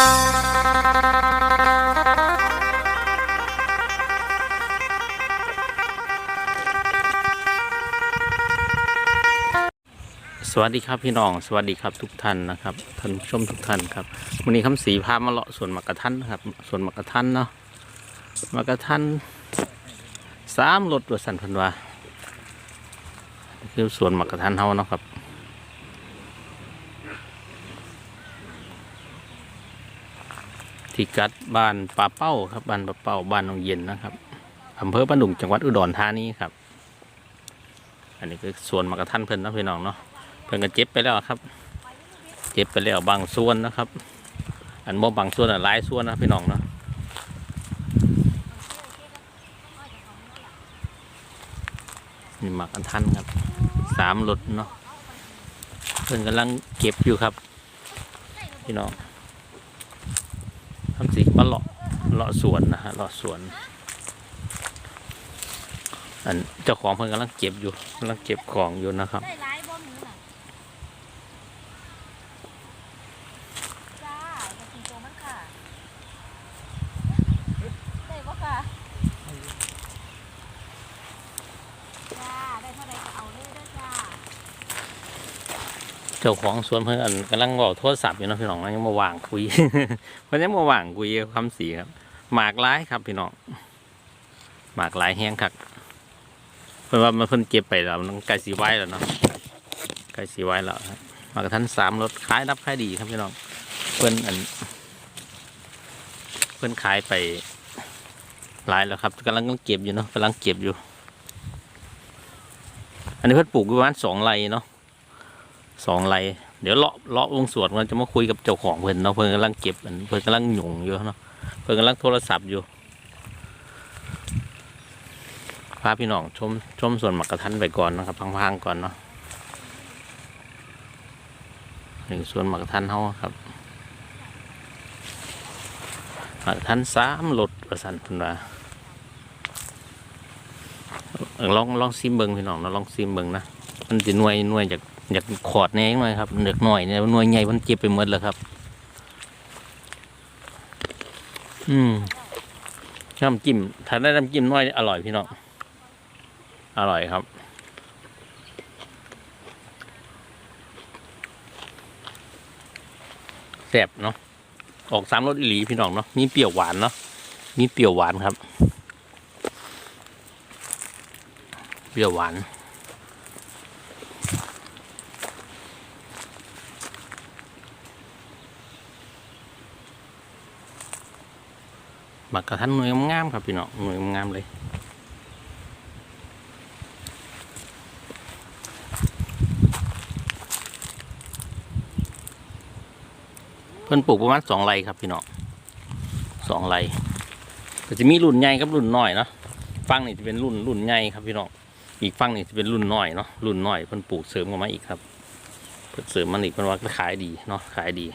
สวัสดีครับพี่น้องสวัสดีครับทุกท่านนะครับท่านผู้ชมทุกท่านครับวันนี้คำสีพามาเลาะสวนมักกะทันนะครับสวนมักกะทันเนาะมักกะทันสามรถตัวสันพันวาคือสวนมักกะทันเฮาเนาะครับ ที่กัดบ้านป่าเป้าครับบ้านป่าเป้าบ้านหนองเย็นนะครับอำเภอบ้านดุงจังหวัดอุดรธานีครับ อันนี้คือสวนมักกะทันเพิ่นนะพี่น้องเนาะเพิ่นก็เจ็บไปแล้วครับ เจ็บไปแล้วบางส่วนนะครับ อันบ่บางส่วนอะหลายส่วนนะพี่น้องเนาะนี่หมักอันทันครับสามรถเนาะเพิ่นกำลังเก็บอยู่ครับ พี่น้อง ทำสีมาเลาะเลาะสวนนะฮะเลาะสวน อันเจ้าของเพิ่นกำลังเก็บอยู่กำลังเก็บของอยู่นะครับ ได้ร้ายบ่มือน่ะจ้าจะกินตัวมันค่ะ ได้บ่ค่ะ จ้า ได้เท่าใดก็เอาเลยเด้อจ้า เจ้าของสวนเพิ่นอันกำลังบอกโทรศัพท์อยู่นะพี่น้องยังมาว่างคุยเพิ่นยังมาว่างคุยกับคำสีครับหมากร้ายครับพี่น้องหมากร้ายแห้งคักเพิ่นว่ามันเพิ่นเก็บไปแล้วมันใกล้สีไว้แล้วเนาะใกล้สีไว้แล้วครับหมากกระทันสามรถขายรับขายดีครับพี่น้องเพิ่อนอัน เพิ่อนขายไปหลายแล้วครับกำลังเก็บอยู่เนาะกำลังเก็บอยู่ อันนี้เพิ่อนปลูกประมาณสองไร่เนาะ สองไรเดี๋ยวเลาะเลาะลงสวนมันจะมาคุยกับเจ้าของเพิ่นเนาะเพิ่นกำลังเก็บเพิ่นกำลังหยุ่งอยู่เนาะเพิ่นกำลังโทรศัพท์อยู่พาพี่น้องชมชมสวนหมักกระทันไปก่อนนะครับพังๆก่อนเนาะหนี่งสวนหมักกระทันเฮาครับหมักกระทันสามรถประสันพิ่นว่าลองลองซิมเบิงพี่น้องเนาะลองซิมเบิงนะ มันจะหน่วยหน่วยจากอยากขอดแน่หน่อยครับเด็กหน่อยเนี่ยหน่วยใหญ่มันเจ็บไปหมดแล้วครับ อืมน้ำจิ้มถ้าได้น้ำจิ้มน้อยอร่อยพี่น้องอร่อยครับแซ่บเนาะออกสามรสอีหลีพี่น้องเนาะมีเปรี้ยวหวานเนาะมีเปรี้ยวหวานครับ เปรี้ยวหวาน บักกระทันหน่วยงามครับพี่น้องหน่วยงามเลยเพิ่นปลูกประมาณสองไร่ครับพี่น้องสองไร่ก็จะมีรุ่นใหญ่กับรุ่นน้อยเนาะฟังนี่จะเป็นรุ่นรุ่นใหญ่ครับพี่น้องอีกฟังนี่จะเป็นรุ่นน้อยเนาะรุ่นน้อยเพิ่นปลูกเสริมกันมาอีกครับเพิ่นเสริมมันอีกเพิ่นว่าขายดีเนาะขายดี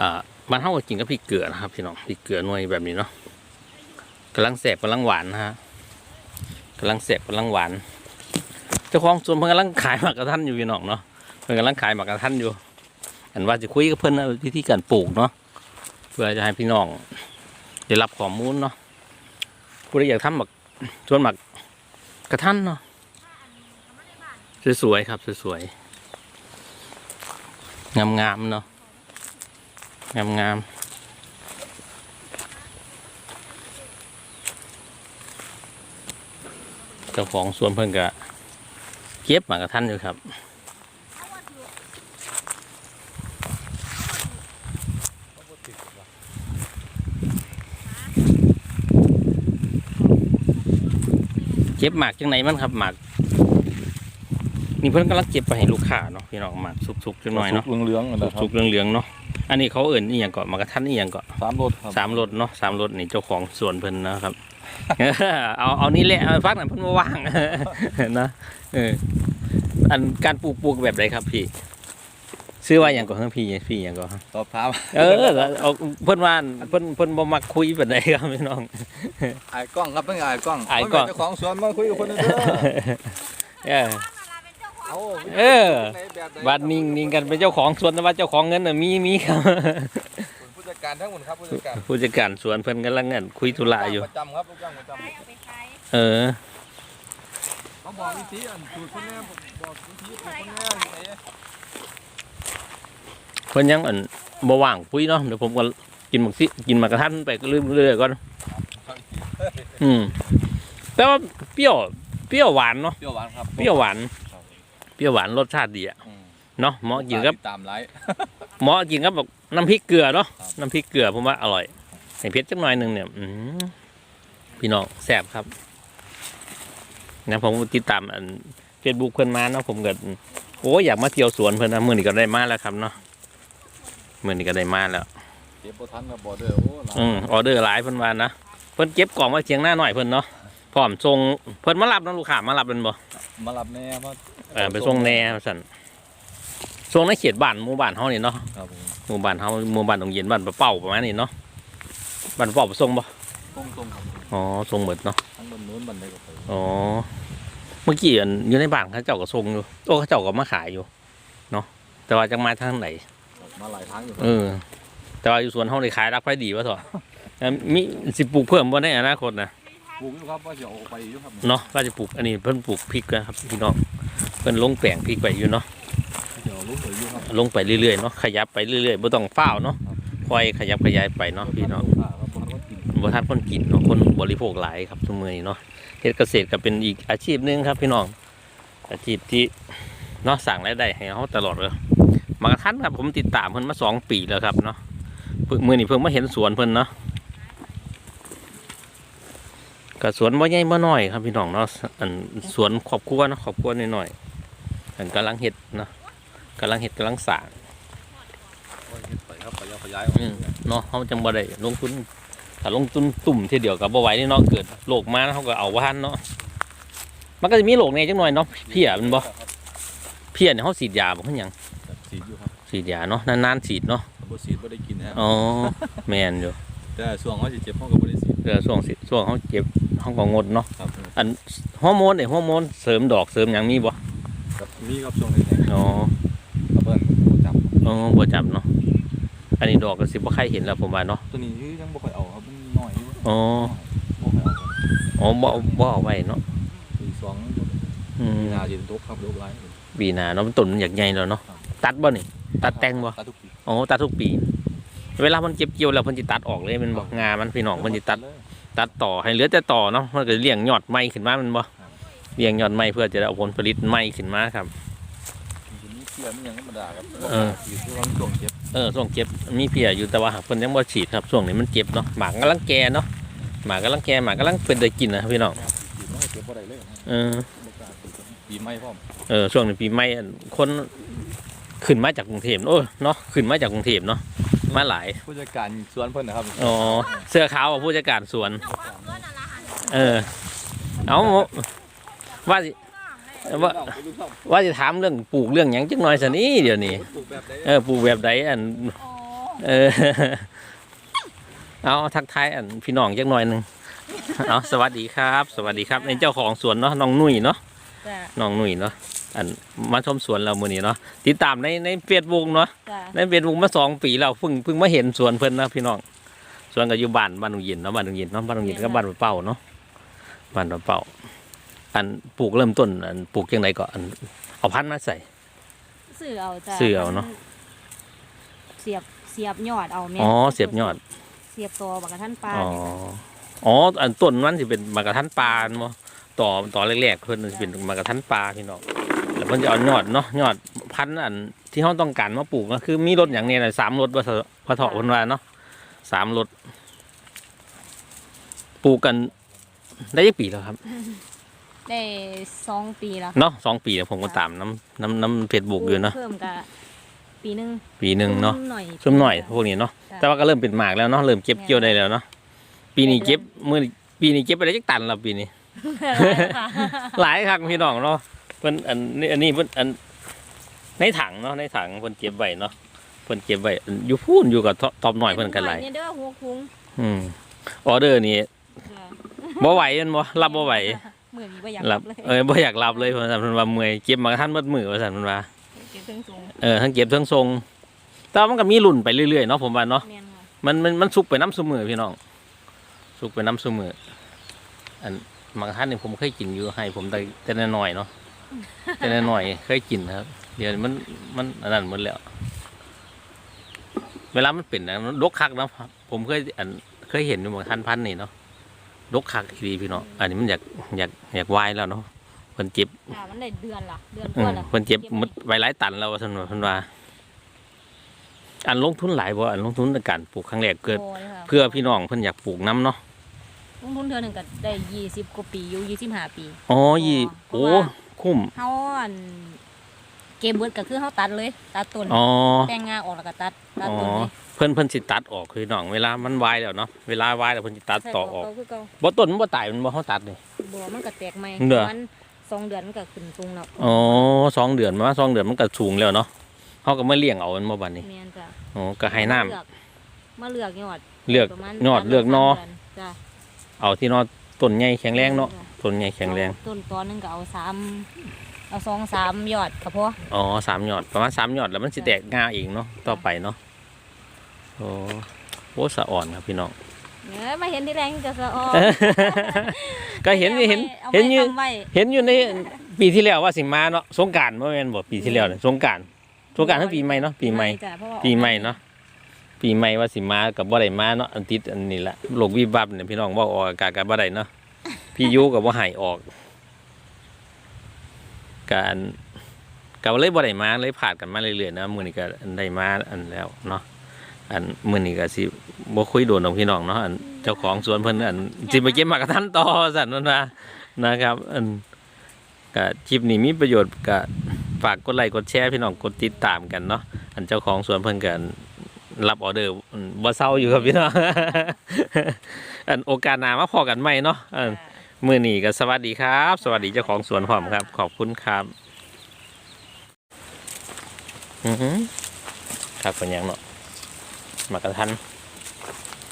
อ่า บ้านเฮาก็กินกับพริกเกลือนะครับพี่น้องพริกเกลือหน่วยแบบนี้เนาะกำลังแสบกำลังหวานนะฮะกำลังแสบกำลังหวานเจ้าของสวนเพิ่นกำลังขายหมากกระทันอยู่พี่น้องเนาะเพิ่นกำลังขายหมากกระทันอยู่อันว่าจะคุยกับเพิ่นนะวิธีการปลูกเนาะเพื่อจะให้พี่น้องได้รับข้อมูลเนาะผู้ใดอยากทำหมากสวนหมากกระทันเนาะสวยๆครับสวยๆงามๆเนาะ งามงามเจ้าของสวนเพิ่นก็เก็บหมากกระทันอยู่ครับเก็บหมากจังไหนมันครับหมากนี่เพิ่นกำลังเก็บไปให้ลูกค้าเนาะพี่น้องหมากสุกๆจังหน่อยเนาะสุกเหลืองๆนั่นแหละครับสุกๆเหลืองๆเนาะ อันนี้เขาเอิ่นนี่ยังเกาะมากระทันนี่ยังเกาะสามรถครับสามรถเนาะสามรถนี่เจ้าของสวนเพิ่นนะครับ เอาเอานี่แหละเอาฟักหน่อยเพิ่นมาว่างนะเอออันการปลูกปลูกแบบไหนครับพี่ซื้อว่าอย่างก่อนครับพี่พี่อย่างก่อนครับสอบถามเออเอาเพิ่นว่าเพิ่นเพิ่นบ่มักคุยแบบไหนครับพี่น้องไอ้กล้องครับเป็นไอ้กล้องอ้ายกล้องเจ้าของสวนมาคุยกับคนนึงเด้อเออเป็นเจ้าของ เอาเออในแบบไหบัดนิ่งนิ่งกันเป็นเจ้าของสวนแต่ว่าเจ้าของเงินน่ะมีมีครับผู้จัดการทั้งหมดครับผู้จัดการผู้จัดการสวนเพิ่นกำลังเงินคุยธุระอยู่ประจำครับลูกจ้างประจขายเอาไปขายเออำเขาบอกวิธีอันสูตรคนแน่บอกวิธีคนแน่ไหนเพิ่นยังอันบ่ว่างคุยเนาะเดี๋ยวผมก็กินหมักซิกินหมากกระทันไปก็เรื่อยๆก่อนอืมแต่ว่าเปรี้ยวเปรี้ยวหวานเนาะเปรี้ยวหวานครับเปรี้ยวหวานเป รี้ยวหวานรสชาติดีอะอืมเนาะเหมาะกินกับตามไลฟ์เหมาะกินกับแบบน้ำพริกเกลือเนาะครับน้ำพริกเกลือผมว่าอร่อยใส่เผ็ดจักหน่อยหนึงเนี่ยอืมพี่น้องแซ่บครับนะผมติดตามอันเฟซบุ๊กเพิ่นมาเนาะผมก็โอ้ยอยากมาเที่ยวสวนเพิ่นนะมื้อนี้ก็ได้มาแล้วครับเนาะมื้อนี้ก็ได้มาแล้วเก็บโบทันกับบอเดอร์โอ้หลายอืมออเดอร์หลายเพิ่นว่านะเพิ่นเก็บกล่องไว้เชียงหน้าหน่อยเพิ่นเนาะพร้อมส่งเพิ่นมารับเนาะลูกค้ามารับเป็นบ่มารับแน่มาเออไปส่งแหน่สั่นส่งในเขตบ้านหมู่บ้านเฮานี่เนาะครับผมหมู่บ้านเฮาหมู่บ้านตรงเย็นบ้านปะเป้าประมาณนี้เนาะบ้านปะเป้าไปส่งบ่ตรงตรงๆครับอ๋อส่งหมดเนาะทั้งบนนู้นบันไดก็ไปอ๋อเมื่อกี้อันอยู่ในบ้านเขาเจ้าก็ส่งอยู่โอ้เขาเจ้าก็มาขายอยู่เนาะแต่ว่าจังมาทางไหนมาหลายทางอยู่เออ แต่ว่าอยู่สวนเฮาได้ขายรักไฟดีวะเถอะเอ่อมีสิปลูกเพิ่มบ่ในอนาคตนะ ปลูกอยู่ครับว่าจะเอาไปอยู่ครับเนาะว่าจะปลูกอันนี้เพิ่นปลูกพริกนะครับพี่น้อง เพิ่นลงแปลงพริกไปอยู่เนาะเดี๋ยวลูกเหลืออยู่ครับลงไปเรื่อยๆเนาะขยับไปเรื่อยๆบ่ต้องฟ้าวเนาะค่อยขยับขยายไปเนาะพี่น้องครับบ้านก็กินบ่ทันคนกินเนาะคนบริโภคหลายครับทุกมื้อนี้เนาะเฮ็ดเกษตรก็เป็นอีกอาชีพหนึงครับ พี่น้องอาชีพที่เนาะสร้างรายได้ให้เฮาตลอดเลยมากระทันครับผมติดตามเพิ่นมาสองปีแล้วครับเนาะเพิ่งมื้อนี้เพิ่งมาเห็นสวนเพิ่นเนาะก็สวนบ่ใหญ่บ่น้อยครับพี่น้องเนาะอันสวนครอบครัวเนาะครอบครัวน้อยๆ อันกำลังเฮ็ดเนาะกำลังเฮ็ดกำลังสร้างก็เฮ็ดไปครับขยายขยายออกอืมเนาะเขาจังบ่ได้ลงทุนถ้าลงทุนตุ่มทีเดียวกับบ่ไหวนี่เนาะเกิดโรคมาเขาก็เอาว่าทันเนาะมันก็จะมีโรคในจังหน่อยเนาะเพี้ยมันบ่เพี้ยเนี่ยเขาฉีดยาบ่คือหยังสีดอยู่ครับฉีดยาเนาะนานๆฉีดเนาะบ่สีดบ่ได้กินนะอ๋อแม่นอยู่แต่ช่วงเขาสิเจ็บเขาก็บ่ได้สีดเดี๋ยวช่วงสิช่วงเขาเจ็บเขาก็งดเนาะครับอันฮอร์โมนเนี่ยฮอร์โมนเสริมดอกเสริมหยังมีบ่ ครับมีครับช่วงนี้อ๋อครับเพิ่นบ่จับอ๋อบ่จับเนาะอันนี้ดอกก็สิบ่ใครเห็นแล้วผมว่าเนาะตัวนี้ยังบ่ค่อยเอาครับมันน้อยอยู่อ๋อบ่ค่อยเอาครับอ๋อบ่เอาบ่เอาไว้เนาะปีสองอืมมีนาสิตกครับลูกหลายปีหน้าเนาะมันต้นมันอยากใหญ่แล้วเนาะตัดบ่นี่ตัดแต่งบ่ตัดทุกปีอ๋อตัดทุกปี เวลามันเก็บเกี่ยวแล้วเพิ่นสิตัดออกเลยแมันบ่งามันพี่น้องเพิ่นสิตัด ตัดต่อให้เหลือแต่ต่อเนาะมันก็เลี้ยงยอดใหม่ขึ้นมาแมันบ่ เลี้ยงยอดใหม่เพื่อจะได้เอาผลผลิตใหม่ขึ้นมาครับทีนี้เพี้ยมันยังธรรมดาครับเอออยู่ที่ว่ามันช่วงเจ็บเออช่วงเก็บมีเพียอยู่แต่ว่าหากเพิ่นยังบ่ฉีดครับช่วงนี้มันเก็บเนาะหมากกำลังแก่เนาะหมากกำลังแก่หมากกำลังเป็นได้กินนะครับพี่น้องฉีดมันก็เจ็บบ่ได้เลยนะเออบ่กล้าฉีดปีใหม่พร้อมเออช่วงนี้ปีใหม่อันคนขึ้นมาจากกรุงเทพโอ้ยเนาะขึ้นมาจากกรุงเทพเนาะมาหลายผู้จัดการสวนเพิ่นนะครับอ๋อเสื้อขาวอะผู้จัดการสวนเออเอา ว่าสิว่าว่าจะถามเรื่องปลูกเรื่องหยังจักหน่อยสันนี่เดี๋ยวนี้ปลูกแบบใดเออปลูกแบบใดอันโอ้เออเอาทักทายอันพี่น้องจักหน่อยหนึ่งเอาสวัสดีครับ สวัสดีครับในเจ้าของสวนเนาะน้องนุ่ยเนาะจ้ะน้องนุ่ยเนาะอันมาชมสวนเรามื้อนี้เนาะติดตามในในเฟซบุ๊กเนาะจ้ะในเฟซบุ๊กมาสองปีแล้วเพิ่งเพิ่งมาเห็นสวนเพิ่นนะพี่น้องสวนก็อยู่บ้านบ้านดงเย็นเนาะบ้านดงเย็นเนาะบ้านดงเย็นก็บ้านเป่าเนาะบ้านเป่า อันปลูกเริ่มต้นอันปลูกยังไงก็อันเอาพันธุ์มาใส่ ซื้อเอาจ้ะซื้อเอาเนอะ เสียบเสียบยอดเอาแม่อ๋อเสียบยอดเสียบตัวบักกะท่านปลาอ๋ออ๋ออันต้นมันสิเป็นมากระทันปลาเนาะต่อต่อแรกๆเพิ่นสิเป็นมากระทันปลาพี่น้องแล้วเพิ่นจะเอายอดเนาะยอดพันธุ์อันที่เฮาต้องการมาปลูกก็คือมีรถอย่างเนี้น่ะสามรถว่าเถอะพอเถาะเพิ่นว่าเนาะสามรถปลูกกันได้ยี่ปีแล้วครับ ได้สองปีแล้วเนาะสองปีแล้วผมก็ตามน้ำน้ำน้ำเฟซบุ๊กอยู่เนาะเพิ่มกะปีหนึงปีหนึ่งเนาะซุ่มหน่อยช่วหน่อยพวกนี้เนาะจ้ะแต่ว่าก็เริ่มเป็นหมากแล้วเนาะเริ่มเก็บเกี่ยวได้แล้วเนาะปีนี้เก็บมือปีนี้เก็บไปได้จักตันแล้วปีนี้ หลายครับพี่น้องเนาะเพิ่นอันนี้อันนี้เพิ่นอันในถังเนาะในถังเพิ่นเก็บไว้เนาะเพิ่นเก็บไว้อันอยู่พูนอยู่กับตอบหน่อยเพิ่นกันหลายเนี่ยเด้อหัวคุ้งอืมออเดอร์นี่จ้ะบ่ไหวแม่นบ่รับบ่ไหว มือนี้บ่อยากหหลัลับบเลยเออบ่อยากหลับเลยเพิ่นว่าเพิ่นว่าเมื่อยเก็บมากระทันเบิดมือว่าซั่นเพิ่นว่าเก็บถึงสูงเออทั้งเก็บทั้งทรงแต่ว่ามันก็มีรุ่นไปเรื่อยๆเนาะผมว่าเนาะ แม่นค่ะมันมันมันสุกไปน้ำซุมือพี่น้อง สุกไปน้ำซุมืออันมากระทันนี่ผมเคยกินอยู่ให้ผมแต่แต่น้อยๆเนาะแต่น้อยๆเคยกินนะครับ เดี๋ยวนี้มันมันอันนั้นหมดแล้ว เวลามันเป็นนะมันดกคักเนาะผมเคยอันเคยเห็นอยู่บางท่านพันนี่เนาะ ดกคักดีพี่น้องอันนี้มันอยากอยากอยากวายแล้วเนาะเพิ่นเจ็บค่ะมันได้เดือนละเดือนกอืว่ามละเพิ่นเจ็บหมดไว้หลายตันแล้วว่าซั่นว่าเพิ่นว่า อันลงทุนหลายบ่อันลงทุนในการปลูกครั้งแรกเกิดโอ้ยค่ะเพื่อพี่น้องเพิ่นอยากปลูกน้ำเนาะลงทุนเดือนหนึงก็ได้ยี่สิบกว่าปีอยู่ยี่สิบห้าปีอ๋อยี่เพราะโอ้ว่าคุ้มเฮาอัน เกมเบิร์ดก็คือเฮาตัดเลย ตัดต้นอ๋อแปลงงาออกแล้วก็ตัดตัดอ๋อต้นเลยเพิ่นเพิ่นสิตัดออกคือน้องเวลามันวายแล้วเนาะเวลาวายแล้วเพิ่นสิตัดต่อออกใช่คือเก่าบ่ต้นมันบ่ตายมันบ่เฮาตัดนี่ บ่มันก็แตกใหม่เหรอมันสองเดือนมันก็ขึ้นสูงแล้วอ๋อสองเดือนมาสองเดือนมันก็สูงแล้วเนาะเฮาก็มาเลี้ยงเอามันบ่บัดนี้แม่นจ้ะอ๋อก็ให้น้ำเลือกมาเลือกยอดเลือก ประมาณยอดเลือกนอสามดืจ้ะเอาที่นอต้นใหญ่แข็งแรงเนาะต้นใหญ่แข็งแรง ต้นตอนหนึงก็เอาสาม เอาสองสามยอดก็พออ๋อสามยอดประมาณสามยอดแล้วมันสิแตกงาเองเนาะต่อไปเนาะโอ้โหสะอ่อนครับพี่น้องเอ้ยมาเห็นที่แรงจะสะออนก็เห็นอยู่เห็นอาไว้เห็นอยู่ทำไว้เห็นอยู่ในปีที่แล้วว่าสิมาเนาะสงกรารเมื่อแม่นบ่ปีที่แล้วเนี่ยสงกรารสงกรารทั้งปีใหม่เนาะปีใหม่จ้ะเพราะว่าปีใหม่เนาะปีใหม่ว่าสิมากับบ่ได้มาเนาะอันติดอันนี้แหละโลกวิบัติเนี่ยพี่น้องบอกออกอากาศกับบ่ได้เนาะพี่ยุกับบ่ใหายออก การก็เลยบ่ได้มาเลยผ่านกันมาเรื่อยๆนะมื้อนี้ก็อันได้มาอันแล้วเนาะอันมื้อนี้ก็สิบ่คุยโดนของพี่น้องเนาะอันเจ้าของสวนเพิ่นอันสิไปเก็บมากระทันต่อสั่นนั่นว่านะครับ อันก็คลิปนี้มีประโยชน์ก็ฝากกดไลค์กดแชร์พี่น้องกดติดตามกันเนาะอันเจ้าของสวนเพิ่นก็รับออเดอร์บ่เศร้าอยู่ครับพี่น้องอันโอกาสหน้ามาพอกันใหม่เนาะอันจ้ะ มื้อนี้ก็สวัสดีครับ สวัสดีเจ้าของสวนพร้อมครับ ขอบคุณครับอือหือครับเป็นหยังเนาะมากระทัน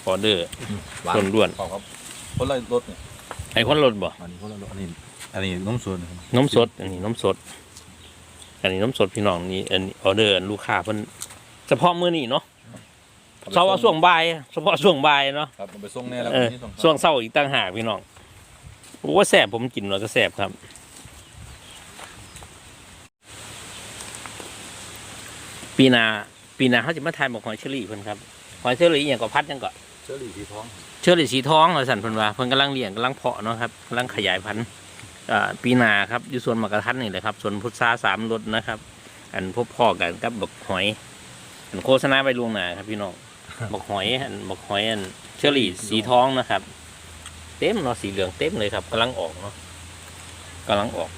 ออเดอร์หวานด่วนขอบครับคนละรสเนี่ยๆไอ้คนรถบ่อันนี้คนละรสอันนี้อันนี้น้ำส่วนครับนมสด อันนี้นมสด อันนี้นมสดพี่น้องนี่อันนี้ออเดอร์อันลูกค้าเพิ่นเฉพาะมื้อนี้เนาะเฉพาะช่วงบ่ายเฉพาะช่วงบ่ายเนาะครับมันไปส่งแน่แล้วเออวันนี้ส่งช่วงเศร้าอีกต่างหากพี่น้อง โอ้แสบผมกินแล้วก็แสบครับปีหนาปีหนาเขาจะมาทายบอกหอยเชอรี่เพิ่นครับหอยเชอรี่อหย่างก็พัดหยังก็เชอรี่สีทองเชอรี่สีทองเราสั่นเพิ่นว่าเพิ่นกำลังเลี้ยงกำลังเพาะเนาะครับกำลังขยายพันธุ์อ่าปีหนาครับอยู่สวนมะกระทันนี่แหละครับสวนพุทราสามรสนะครับ อันพบพ่อกันกับบักหอยอันโฆษณาไปล่วงหน้าครับพี่น้องบักหอยอันบักหอยอันเชอรี่สีทองนะครับ เต็มเนาะสีเหลืองเต็มเลยครับกำลังออกเนาะกำลังออก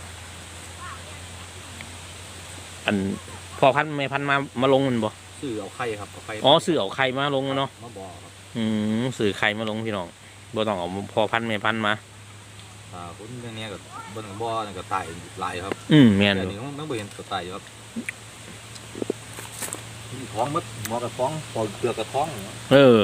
อันพอพันธุ์ไม่พันธุ์มามาลงมันบ่ซื้อเอาไข่ครับเอาไข่อ๋อซื้อเอาไข่มาลงเนาะมาบอกครับอืมซื้อไข่มาลงพี่น้องบ่ต้องเอาพอพันธุ์ไม่พันธุ์มาอ่าคนเรื่องนี้ก็เบิ้งกับบ่อนี่ก็ตายหลายครับ อืมแม่นแต่อยู่นี่มันไม่เห็นก็ตายอยู่ครับมีท้องมัดหมอกระท้องปอดเกลือกระท้องเนาะเออ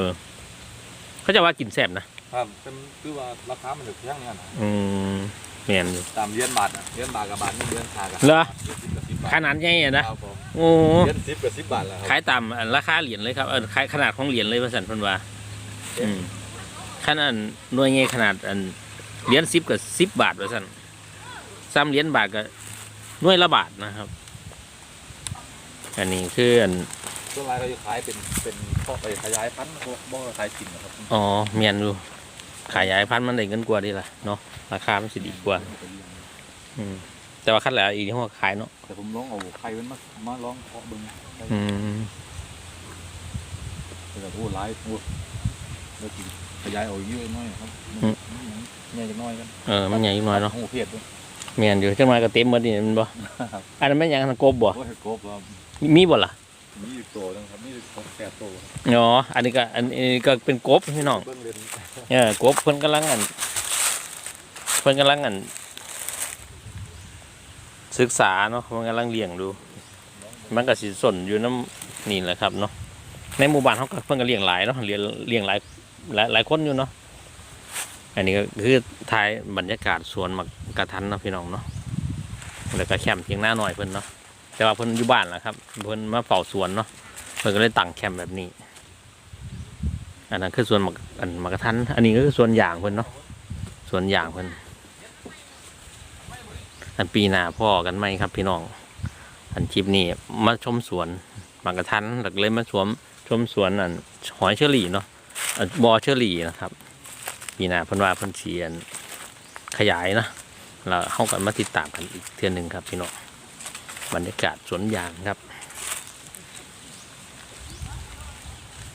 เขาจะว่ากินแซ่บนะ ครับเป็นคือว่าราคามันถึงแพงเนี่ยนะอืมแม่นอยู่ ตามเดือนบาทอะเดือนบาทกับบาทนี่เดือนคากันเหรอเดือนสิบกับสิบบาทขนาดใหญ่อะนะครับผมโอ้เดือนสิบกับสิบบาทแล้วคขารับยตามอันราคาเหรียญเลยครับเออขายขนาดของเหรียญเลยว่าสันเพิ่นว่าอืมขนาดหน่วยเงี้ยขนาดอันเหรียญสิบกับสิบบาทว่าสันซ้ำเหรียญบาทก็หน่วยละบาทนะครับ อันนี้คืออันช่วงแรกเราจะขายเป็นเป็นข้อไปขยายพันธุ์บ่บ่ขายจริงนะครับอ๋อเมียนอยู่ ขายายพันธุ์มันได้เงินกว่าดีล่ะเนาะราคามันสิดีกว่า อืม แต่ว่าคัดแล้วอีกที่ห้อขายเนาะแต่ผมลองเอาไข่มันมามาลองเพาะเบิ่งอืมแต่พูดร้ายพูดแล้วกินขยายเอาเยอะน้อยครับใหญ่จังน้อยกันเออมันใหญ่อีกหน่อยเนาะโอ้เพียดด้วยเมียนอยู่จังหน่อยก็เต็มหมดนี่แมันบ่อันนั้นแม่นหยังอันนั้นกบบ่โอ้ยกบว่ามีบ่ล่ะมีอยู่โตนึงครับมีอยู่แปดโตครับอ๋ออันนี้ก็อันนี้ก็เป็นกบพี่น้อง เบิ่ยกบเพิ่นกำลังอันเพิ่นกำลังอัน ศึกษาเนาะเพิ่นกำลังเลี้ยงดู มันก็สิสนอยู่น้ำนี่แหละครับเนาะในหมู่บ้านเขาก็เพิ่นก็เลี้ยงหลายเนาะเลี้ยงเลี้ยงหลายหลายหลายคนอยู่เนาะอันนี้ก็คือถ่ายบรรยากาศสวนหมักกระทันเนาะพี่น้องเนาะแล้วก็แคมป์เพียงหน้าหน่อยเพิ่นเนาะแต่ว่าเพิ่นอยู่บ้านแหละครับเพิ่นมาเฝ้าสวนเนาะเพิ่นก็เลยตั้งแคมป์แบบนี้ อันนั้นคือส่วนหมักอันหมักกระทัน อันนี้ก็คือส่วนยางเพิ่นเนาะส่วนยางเพิ่นอันปีหน้าพ่อกันไหมครับพี่น้อง อันคลิปนี้มาชมสวนหมักกระทันหลักเลยมาชมชมสวนอันหอยเชอรี่เนาะอันบอเชอรี่นะครับปีหน้าเพิ่นว่าเพิ่นเชียนขยายนะแล้วเข้ากันมาติดตามกันอีกเทื่อหนึ่งครับพี่น้องบรรยากาศสวนยางครับ